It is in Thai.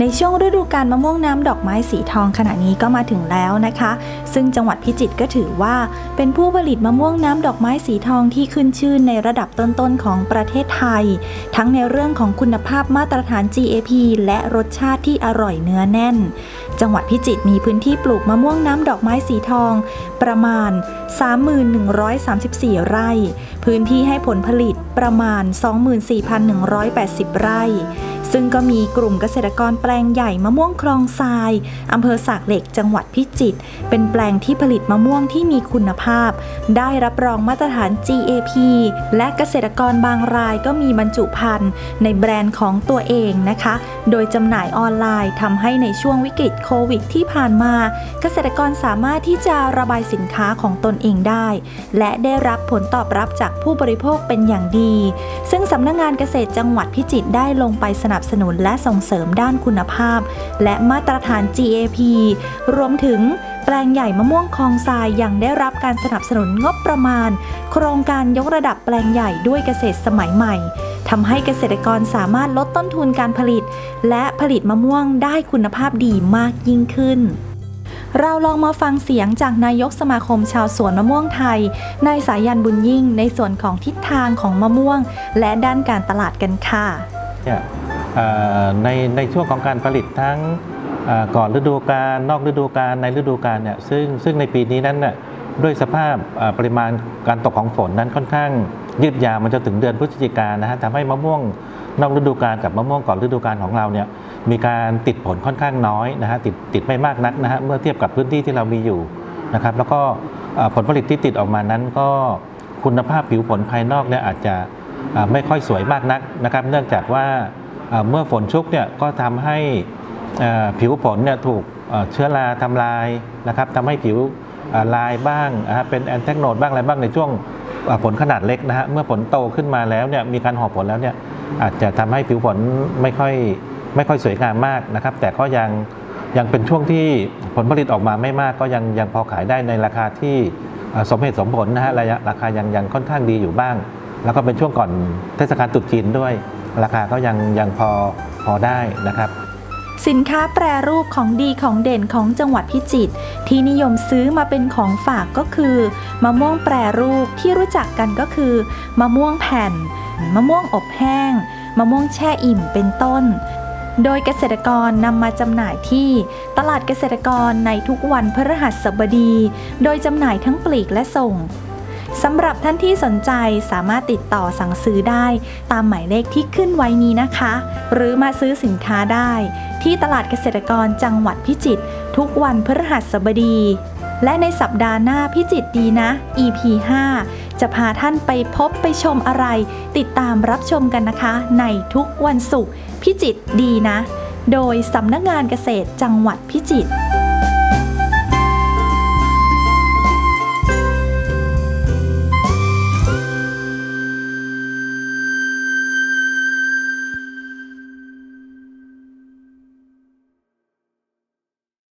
ในช่วงฤดูกาลมะม่วงน้ำดอกไม้สีทองขณะนี้ก็มาถึงแล้วนะคะ ซึ่งจังหวัดพิจิตรก็ถือว่า เป็นผู้ผลิตมะม่วงน้ำดอกไม้สีทองที่ขึ้นชื่อในระดับต้นๆของประเทศไทย ทั้งในเรื่องของคุณภาพมาตรฐาน GAP และรสชาติที่อร่อยเนื้อแน่น จังหวัดพิจิตรมีพื้นที่ปลูกมะม่วงน้ำดอกไม้สีทอง ประมาณ 3134 ไร่ พื้นที่ให้ผลผลิตประมาณ 24,180 ไร่ ซึ่งก็มีกลุ่มเกษตรกรแปลงใหญ่มะม่วงคลองทรายอำเภอสากเหล็กจังหวัดพิจิตรเป็นแปลงที่ผลิตมะม่วงที่มีคุณภาพ ได้รับรองมาตรฐาน GAP และเกษตรกรบางรายก็มีบรรจุภัณฑ์ในแบรนด์ของตัวเองนะคะ โดยจำหน่ายออนไลน์ทำให้ในช่วงวิกฤตโควิดที่ผ่านมา เกษตรกรสามารถที่จะระบายสินค้าของตนเองได้ และได้รับผลตอบรับจากผู้บริโภคเป็นอย่างดี ซึ่งสำนักงงานเกษตรจังหวัดพิจิตรได้ลงไปสนับสนุนและส่งเสริมด้านคุณภาพ และมาตรฐาน GAP รวมถึงแปลงใหญ่มะม่วงคลองทรายยังได้รับการสนับสนุนงบประมาณ โครงการยกระดับแปลงใหญ่ด้วยเกษตรสมัยใหม่ทำให้เกษตรกรสามารถลดต้นทุนการผลิต และผลิตมะม่วงได้คุณภาพดีมากยิ่งขึ้นเราลองมาฟังเสียงจากนายกสมาคมชาวสวนมะม่วงไทย นายสายันบุญยิ่งในส่วนของทิศทางของมะม่วง และด้านการตลาดกันค่ะเนี่ยเอ่อ ในในช่วงของการผลิตทั้งก่อนฤดูกาลนอกฤดูกาลในฤดูกาลเนี่ยซึ่งซึ่งในปีนี้นั้นน่ะด้วยสภาพปริมาณการตกของฝนนั้นค่อนข้างยืดยาวมันจนถึงเดือนพฤศจิกายนนะฮะทำให้มะม่วงนอกฤดูกาลกับมะม่วงก่อนฤดูกาลของเราเนี่ยมีการติดผลค่อนข้างน้อยนะฮะติดติดไม่มากนักนะฮะเมื่อเทียบกับพื้นที่ที่เรามีอยู่นะครับแล้วก็ผลผลิตที่ติดออกมานั้นก็คุณภาพผิวผลภายนอกเนี่ยอาจจะไม่ค่อยสวยมากนักนะครับ เนื่องจากว่าอ่า เมื่อฝนชุกเนี่ยก็ทำให้ผิวผลเนี่ยถูกเชื้อราทำลายนะครับทำให้ผิวลายบ้างเป็นแอนแทกโนดบ้างอะไรบ้างในช่วงอ่าผลขนาดเล็กนะฮะเมื่อผลโตขึ้นมาแล้วเนี่ยมีการห่อผลแล้วเนี่ยอาจจะทำให้ผิวผลไม่ค่อยไม่ค่อยสวยงามมากนะครับ แต่ก็ยังยังเป็นช่วงที่ผลผลิตออกมาไม่มากก็ยังยังพอขายได้ในราคาที่สมเหตุสมผลนะฮะระยะราคายังยังค่อนข้างดีอยู่บ้าง แล้วก็เป็นช่วงก่อนเทศกาลตรุษจีนด้วย ราคาก็ยังยังพอพอได้นะครับ สินค้าแปรรูปของดีของเด่นของจังหวัดพิจิตรที่นิยมซื้อมาเป็นของฝากก็คือมะม่วงแปรรูปที่รู้จักกันก็คือมะม่วงแผ่น มะม่วงอบแห้ง มะม่วงแช่อิ่มเป็นต้นโดยเกษตรกรนำมาจำหน่ายที่ตลาดเกษตรกรในทุกวันพฤหัสบดี โดยจำหน่ายทั้งปลีกและส่ง สำหรับท่านที่สนใจสามารถติดต่อสั่งซื้อได้ตามหมายเลขที่ขึ้นไว้นี้นะคะ หรือมาซื้อสินค้าได้ ที่ตลาดเกษตรกรจังหวัดพิจิตรทุกวันพฤหัสบดี และในสัปดาห์หน้าพิจิตรดีนะ EP 5 จะพาท่านไปพบไปชมอะไร ติดตามรับชมกันนะคะ ในทุกวันศุกร์พิจิตรดีนะ โดยสำนักงานเกษตรจังหวัดพิจิตร